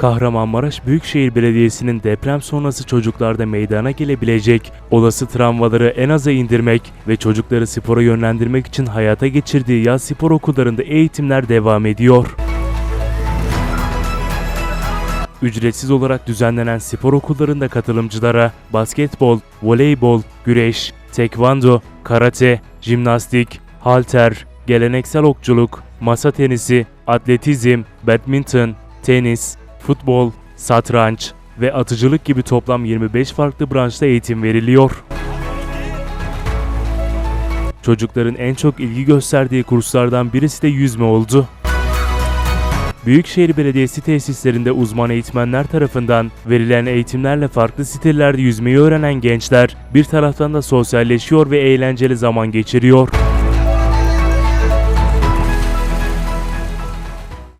Kahramanmaraş Büyükşehir Belediyesi'nin deprem sonrası çocuklarda meydana gelebilecek olası travmaları en aza indirmek ve çocukları spora yönlendirmek için hayata geçirdiği yaz spor okullarında eğitimler devam ediyor. Ücretsiz olarak düzenlenen spor okullarında katılımcılara basketbol, voleybol, güreş, tekvando, karate, jimnastik, halter, geleneksel okçuluk, masa tenisi, atletizm, badminton, tenis, futbol, satranç ve atıcılık gibi toplam 25 farklı branşta eğitim veriliyor. Çocukların en çok ilgi gösterdiği kurslardan birisi de yüzme oldu. Büyükşehir Belediyesi tesislerinde uzman eğitmenler tarafından verilen eğitimlerle farklı stillerde yüzmeyi öğrenen gençler bir taraftan da sosyalleşiyor ve eğlenceli zaman geçiriyor.